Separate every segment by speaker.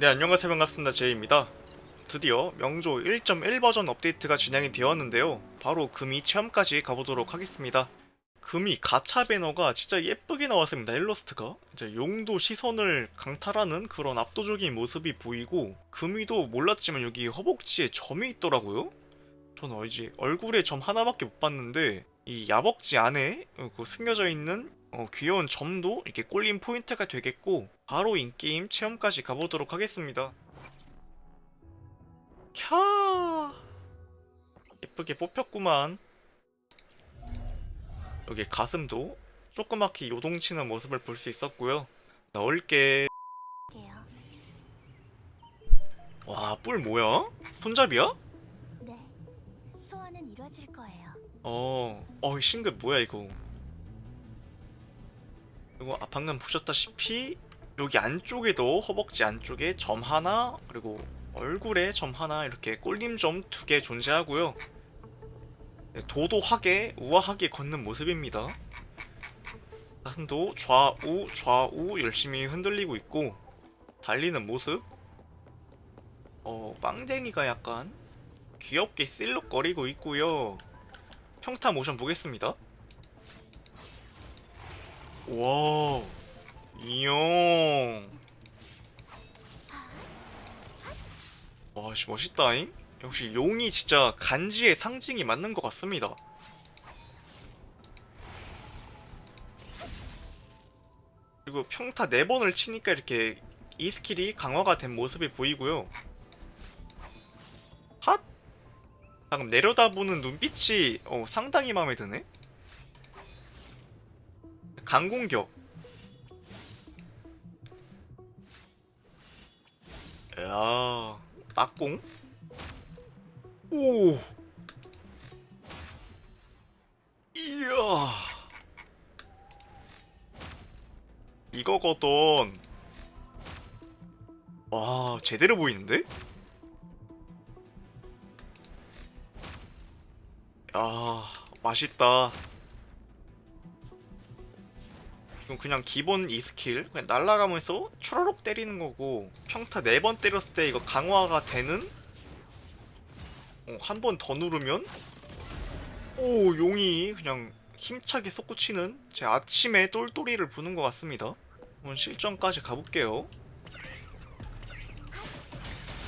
Speaker 1: 네 안녕하세요. 반갑습니다. 제이입니다. 드디어 명조 1.1 버전 업데이트가 진행이 되었는데요. 바로 금이 체험까지 가보도록 하겠습니다. 금이 가차 배너가 진짜 예쁘게 나왔습니다. 일러스트가. 이제 용도 시선을 강탈하는 그런 압도적인 모습이 보이고 금이도 몰랐지만 여기 허벅지에 점이 있더라고요. 저는 이제 얼굴에 점 하나밖에 못 봤는데 이 야벅지 안에 어, 그 숨겨져 있는 어, 귀여운 점도 이렇게 꼴린 포인트가 되겠고 바로 인게임 체험까지 가보도록 하겠습니다 캬 예쁘게 뽑혔구만 여기 가슴도 조그맣게 요동치는 모습을 볼 수 있었고요 넣을게. 와 뿔 뭐야? 손잡이야?
Speaker 2: 네. 소원은 이루어질 거예요.
Speaker 1: 어, 어, 싱글 뭐야 이거? 이거 아, 방금 보셨다시피 여기 안쪽에도 허벅지 안쪽에 점 하나 그리고 얼굴에 점 하나 이렇게 꼴림 점 두 개 존재하고요. 네, 도도하게 우아하게 걷는 모습입니다. 가슴도 좌우 좌우 열심히 흔들리고 있고 달리는 모습. 어, 빵댕이가 약간 귀엽게 실룩거리고 있고요. 평타 모션 보겠습니다. 와, 이용. 와, 씨 멋있다잉. 역시 용이 진짜 간지의 상징이 맞는 것 같습니다. 그리고 평타 4번을 치니까 이렇게 이 스킬이 강화가 된 모습이 보이고요. 핫! 방금 내려다보는 눈빛이 어, 상당히 마음에 드네. 강공격. 야, 낙공. 오. 이야. 이거거든. 와, 제대로 보이는데? 야, 맛있다. 이건 그냥 기본 이 스킬 그냥 날아가면서 추러록 때리는 거고 평타 4번 때렸을 때 이거 강화가 되는? 어, 한 번 더 누르면? 오 용이 그냥 힘차게 솟구치는 제 아침에 똘똘이를 보는 것 같습니다. 한번 실전까지 가볼게요.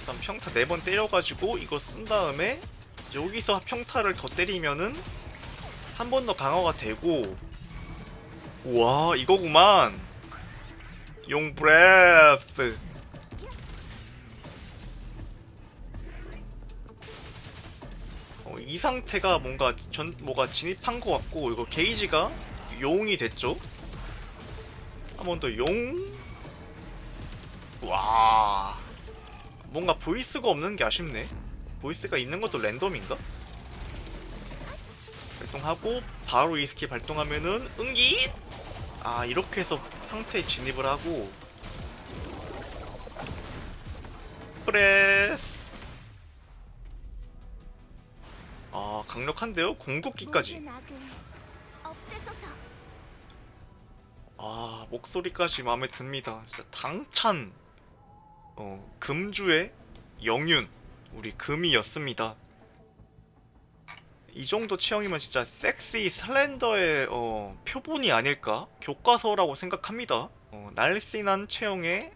Speaker 1: 일단 평타 4번 때려가지고 이거 쓴 다음에 여기서 평타를 더 때리면은 한 번 더 강화가 되고 와 이거구만. 용 브레스 어, 이 상태가 뭔가 전 뭐가 진입한 것 같고 이거 게이지가 용이 됐죠? 한 번 더 용. 와. 뭔가 보이스가 없는 게 아쉽네. 보이스가 있는 것도 랜덤인가? 발동하고 바로 이 스킬 발동하면은 응기! 아 이렇게 해서 상태에 진입을 하고. 프레스! 아 강력한데요? 궁극기까지. 아 목소리까지 마음에 듭니다. 진짜 당찬 어 금주의 영윤. 우리 금이었습니다 이 정도 체형이면 진짜 섹시 슬렌더의 어, 표본이 아닐까 교과서라고 생각합니다 어, 날씬한 체형에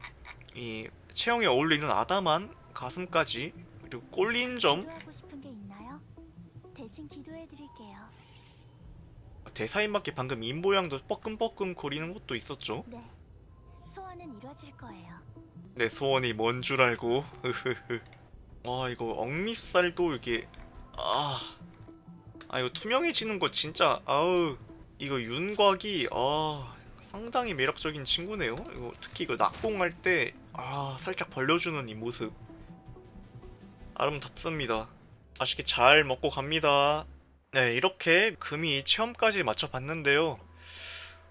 Speaker 1: 이 체형에 어울리는 아담한 가슴까지 그리고 꼴린 점
Speaker 2: 기도하고 싶은 게 있나요? 대신 기도해 드릴게요.
Speaker 1: 대사인밖에 방금 입 모양도 뻐끔뻐끔 거리는 것도 있었죠
Speaker 2: 네. 소원은 이루어질 거예요.
Speaker 1: 내 소원이 뭔 줄 알고 와 이거 억미살도 이게 아, 아 이거 투명해지는 거 진짜 아우 이거 윤곽이 아 상당히 매력적인 친구네요. 이거 특히 이거 낙공할 때 아 살짝 벌려주는 이 모습. 아름답습니다. 맛있게 잘 먹고 갑니다. 네 이렇게 금이 체험까지 맞춰봤는데요.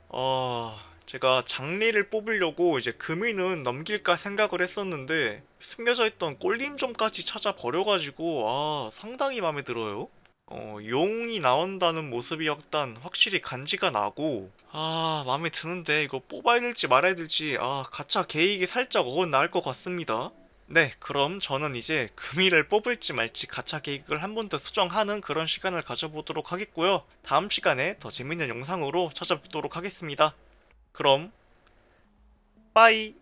Speaker 1: 어 제가 장리를 뽑으려고 이제 금이는 넘길까 생각을 했었는데 숨겨져 있던 꼴림점까지 찾아 버려가지고 아 상당히 마음에 들어요. 어, 용이 나온다는 모습이 일단 확실히 간지가 나고 아 마음에 드는데 이거 뽑아야 될지 말아야 될지 아 가차 계획이 살짝 어긋날 것 같습니다. 네 그럼 저는 이제 금이를 뽑을지 말지 가차 계획을 한 번 더 수정하는 그런 시간을 가져보도록 하겠고요. 다음 시간에 더 재밌는 영상으로 찾아뵙도록 하겠습니다. 그럼 빠이